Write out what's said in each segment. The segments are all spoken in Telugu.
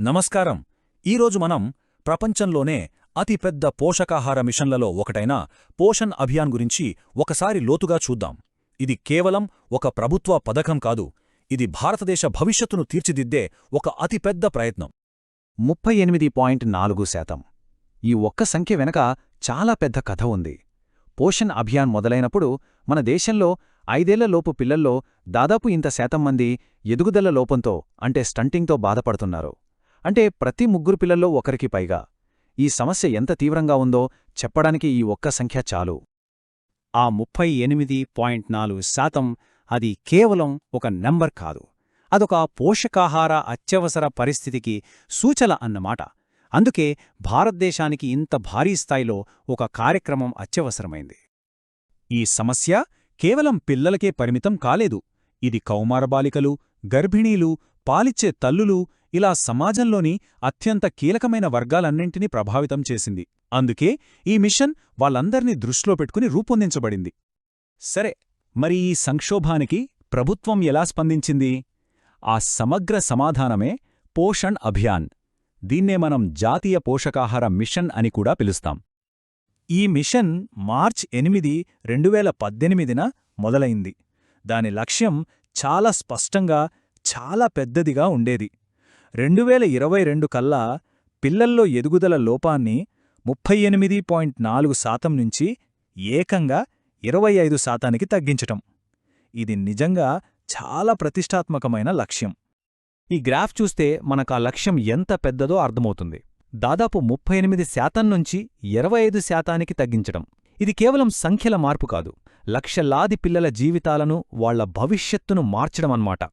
నమస్కారం. ఈరోజు మనం ప్రపంచంలోనే అతిపెద్ద పోషకాహార మిషన్లలో ఒకటైన పోషణ్ అభియాన్ గురించి ఒకసారి లోతుగా చూద్దాం. ఇది కేవలం ఒక ప్రభుత్వ పథకం కాదు ఇది భారతదేశ భవిష్యత్తును తీర్చిదిద్దే ఒక అతిపెద్ద ప్రయత్నం. ముప్పై ఎనిమిది పాయింట్ నాలుగు శాతం. ఈ ఒక్క సంఖ్య వెనక చాలా పెద్ద కథ ఉంది. పోషణ్ అభియాన్ మొదలైనప్పుడు మన దేశంలో ఐదేళ్ళలోపు పిల్లల్లో దాదాపు ఇంత శాతం మంది ఎదుగుదల లోపంతో అంటే స్టంటింగ్తో బాధపడుతున్నారు. అంటే ప్రతి ముగ్గురు పిల్లల్లో ఒకరికి పైగా. ఈ సమస్య ఎంత తీవ్రంగా ఉందో చెప్పడానికి ఈ ఒక్క సంఖ్య చాలు. ఆ ముప్పై ఎనిమిది పాయింట్ నాలుగు శాతం అది కేవలం ఒక నెంబర్ కాదు. అదొక పోషకాహార అత్యవసర పరిస్థితికి సూచన అన్నమాట. అందుకే భారతదేశానికి ఇంత భారీ స్థాయిలో ఒక కార్యక్రమం అత్యవసరమైంది. ఈ సమస్య కేవలం పిల్లలకే పరిమితం కాలేదు. ఇది కౌమార బాలికలు గర్భిణీలు పాలిచ్చే తల్లులు ఇలా సమాజంలోని అత్యంత కీలకమైన వర్గాలన్నింటినీ ప్రభావితం చేసింది. అందుకే ఈ మిషన్ వాళ్ళందర్నీ దృష్టిలో పెట్టుకుని రూపొందించబడింది. సరే మరి ఈ సంక్షోభానికి ప్రభుత్వం ఎలా స్పందించింది? ఆ సమగ్ర సమాధానమే పోషణ్ అభియాన్. దీన్నే మనం జాతీయ పోషకాహార మిషన్ అని కూడా పిలుస్తాం. ఈ మిషన్ మార్చ్ ఎనిమిది రెండువేల పద్దెనిమిదిన మొదలైంది. దాని లక్ష్యం చాలా స్పష్టంగా చాలా పెద్దదిగా ఉండేది. రెండువేల ఇరవై రెండు కల్లా పిల్లల్లో ఎదుగుదల లోపాన్ని ముప్పై ఎనిమిది పాయింట్ నాలుగు శాతం నుంచి ఏకంగా ఇరవై ఐదు శాతానికి తగ్గించటం. ఇది నిజంగా చాలా ప్రతిష్టాత్మకమైన లక్ష్యం. ఈ గ్రాఫ్ చూస్తే మనకా లక్ష్యం ఎంత పెద్దదో అర్థమవుతుంది. దాదాపు ముప్పై ఎనిమిది శాతం నుంచి ఇరవై ఐదు శాతానికి తగ్గించడం ఇది కేవలం సంఖ్యల మార్పు కాదు. లక్షలాది పిల్లల జీవితాలను వాళ్ళ భవిష్యత్తును మార్చడమన్నమాట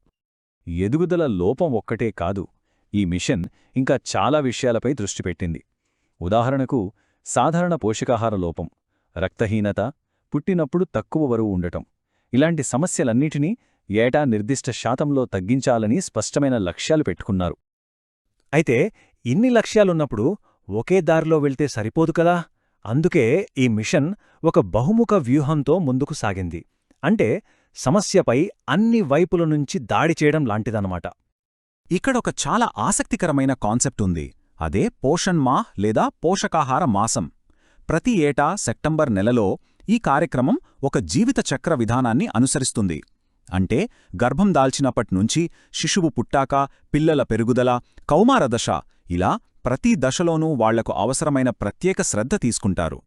ఎదుగుదల లోపం ఒక్కటే కాదు. ఈ మిషన్ ఇంకా చాలా విషయాలపై దృష్టి పెట్టింది. ఉదాహరణకు సాధారణ పోషకాహార లోపం రక్తహీనత పుట్టినప్పుడు తక్కువ బరువు ఉండటం ఇలాంటి సమస్యలన్నిటినీ ఏటా నిర్దిష్ట శాతంలో తగ్గించాలని స్పష్టమైన లక్ష్యాలు పెట్టుకున్నారు. అయితే ఇన్ని లక్ష్యాలున్నప్పుడు ఒకే దారిలో వెళ్తే సరిపోదు కదా? అందుకే ఈ మిషన్ ఒక బహుముఖ వ్యూహంతో ముందుకు సాగింది. అంటే సమస్యపై అన్ని వైపుల నుంచి దాడి చేయడం లాంటిదన్నమాట. ఇక్కడొక చాలా ఆసక్తికరమైన కాన్సెప్ట్ ఉంది. అదే పోషణ్ మాహ్ లేదా పోషకాహార మాసం. ప్రతి ఏటా సెప్టెంబర్ నెలలో ఈ కార్యక్రమం ఒక జీవిత చక్ర విధానాన్ని అనుసరిస్తుంది. అంటే గర్భం దాల్చినప్పట్నుంచి శిశువు పుట్టాక పిల్లల పెరుగుదల కౌమారదశ ఇలా ప్రతి దశలోనూ వాళ్ళకు అవసరమైన ప్రత్యేక శ్రద్ధ తీసుకుంటారు.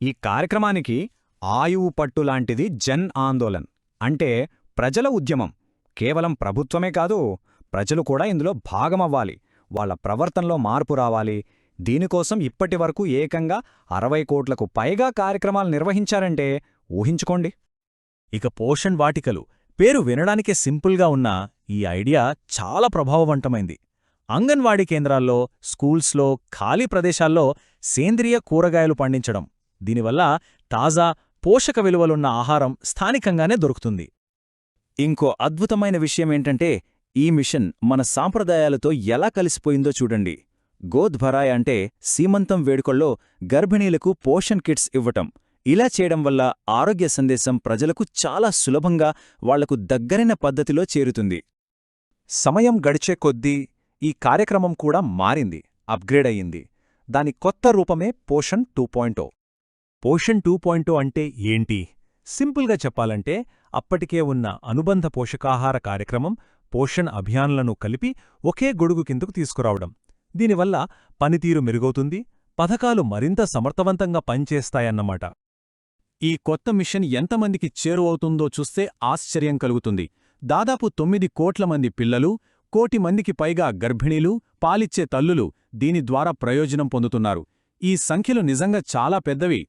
ఈ కార్యక్రమానికి ఆయువు పట్టులాంటిది జన్ ఆందోళన్. అంటే ప్రజల ఉద్యమం. కేవలం ప్రభుత్వమే కాదు ప్రజలు కూడా ఇందులో భాగమవ్వాలి. వాళ్ళ ప్రవర్తనలో మార్పు రావాలి. దీనికోసం ఇప్పటివరకు ఏకంగా అరవై కోట్లకు పైగా కార్యక్రమాలు నిర్వహించారంటే ఊహించుకోండి. ఇక పోషణ్ వాటికలు. పేరు వినడానికే సింపుల్గా ఉన్న ఈ ఐడియా చాలా ప్రభావవంతమైంది. అంగన్వాడీ కేంద్రాల్లో స్కూల్స్లో ఖాళీ ప్రదేశాల్లో సేంద్రియ కూరగాయలు పండించడం. దీనివల్ల తాజా పోషక విలువలున్న ఆహారం స్థానికంగానే దొరుకుతుంది. ఇంకో అద్భుతమైన విషయమేంటంటే ఈ మిషన్ మన సాంప్రదాయాలతో ఎలా కలిసిపోయిందో చూడండి. గోధ్వరాయ్ అంటే సీమంతం వేడుకల్లో గర్భిణీలకు పోషన్ కిట్స్ ఇవ్వటం. ఇలా చేయడం వల్ల ఆరోగ్య సందేశం ప్రజలకు చాలా సులభంగా వాళ్ళకు దగ్గరైన పద్ధతిలో చేరుతుంది. సమయం గడిచే కొద్దీ ఈ కార్యక్రమం కూడా మారింది అప్గ్రేడ్ అయ్యింది. దాని కొత్త రూపమే Poshan two point o two point o అంటే ఏంటి? సింపుల్గా చెప్పాలంటే అప్పటికే ఉన్న అనుబంధ పోషకాహార కార్యక్రమం పోషణ్ అభియాన్లను కలిపి ఒకే గొడుగు కిందకు తీసుకురావడం. దీనివల్ల పనితీరు మెరుగవుతుంది పథకాలు మరింత సమర్థవంతంగా పనిచేస్తాయన్నమాట. ఈ కొత్త మిషన్ ఎంతమందికి చేరువవుతుందో చూస్తే ఆశ్చర్యం కలుగుతుంది. దాదాపు తొమ్మిది కోట్ల మంది పిల్లలు కోటి మందికి పైగా గర్భిణీలు పాలిచ్చే తల్లులు దీని ద్వారా ప్రయోజనం పొందుతున్నారు. ఈ సంఖ్యలు నిజంగా చాలా పెద్దవి.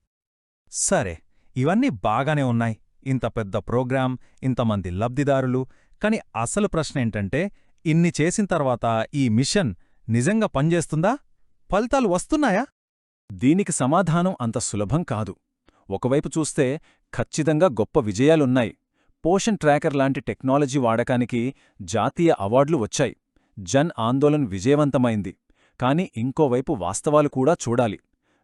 సరే ఇవన్నీ బాగానే ఉన్నాయి. ఇంత పెద్ద ప్రోగ్రాం ఇంతమంది లబ్ధిదారులు కాని అసలు ప్రశ్న ఏంటంటే ఇన్ని చేసిన తర్వాత ఈ మిషన్ నిజంగా పనిచేస్తుందా? ఫలితాలు వస్తున్నాయా? దీనికి సమాధానం అంత సులభం కాదు. ఒకవైపు చూస్తే ఖచ్చితంగా గొప్ప విజయాలున్నాయి. పోషన్ ట్రాకర్ లాంటి టెక్నాలజీ వాడకానికి జాతీయ అవార్డులు వచ్చాయి. జన్ ఆందోళన్ విజయవంతమైంది. కాని ఇంకోవైపు వాస్తవాలు కూడా చూడాలి.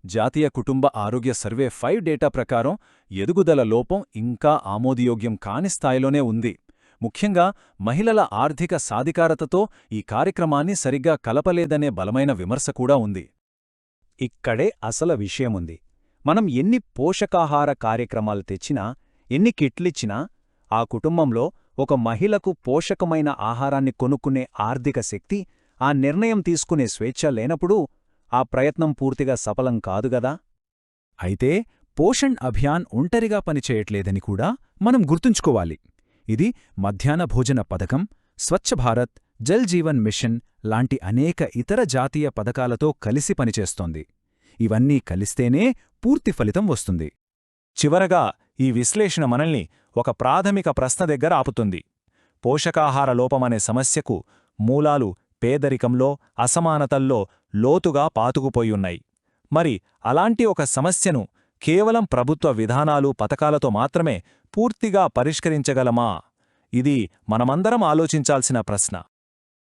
జాతీయ కుటుంబ ఆరోగ్య సర్వే ఫైవ్ డేటా ప్రకారం ఎదుగుదల లోపం ఇంకా ఆమోదయోగ్యం కాని స్థాయిలోనే ఉంది. ముఖ్యంగా మహిళల ఆర్థిక సాధికారతతో ఈ కార్యక్రమాన్ని సరిగ్గా కలపలేదనే బలమైన విమర్శ కూడా ఉంది. ఇక్కడే అసల విషయముంది. మనం ఎన్ని పోషకాహార కార్యక్రమాలు తెచ్చినా ఎన్ని కిట్లిచ్చినా ఆ కుటుంబంలో ఒక మహిళకు పోషకమైన ఆహారాన్ని కొనుక్కునే ఆర్థిక శక్తి ఆ నిర్ణయం తీసుకునే స్వేచ్ఛ లేనప్పుడు ఆ ప్రయత్నం పూర్తిగా సఫలం కాదుగదా అయితే పోషణ్ అభియాన్ ఒంటరిగా పనిచేయట్లేదని కూడా మనం గుర్తుంచుకోవాలి. ఇది మధ్యాహ్న భోజన పథకం స్వచ్ఛ భారత్ జల్ జీవన్ మిషన్ లాంటి అనేక ఇతర జాతీయ పథకాలతో కలిసి పనిచేస్తోంది. ఇవన్నీ కలిస్తేనే పూర్తి ఫలితం వస్తుంది. చివరగా ఈ విశ్లేషణ మనల్ని ఒక ప్రాథమిక ప్రశ్న దగ్గర ఆపుతుంది. పోషకాహార లోపమనే సమస్యకు మూలాలు పేదరికంలో అసమానతల్లో లోతుగా పాతుకుపోయున్నాయి మరి అలాంటి ఒక సమస్యను కేవలం ప్రభుత్వ విధానాలు పథకాలతో మాత్రమే పూర్తిగా పరిష్కరించగలమా? ఇది మనమందరం ఆలోచించాల్సిన ప్రశ్న.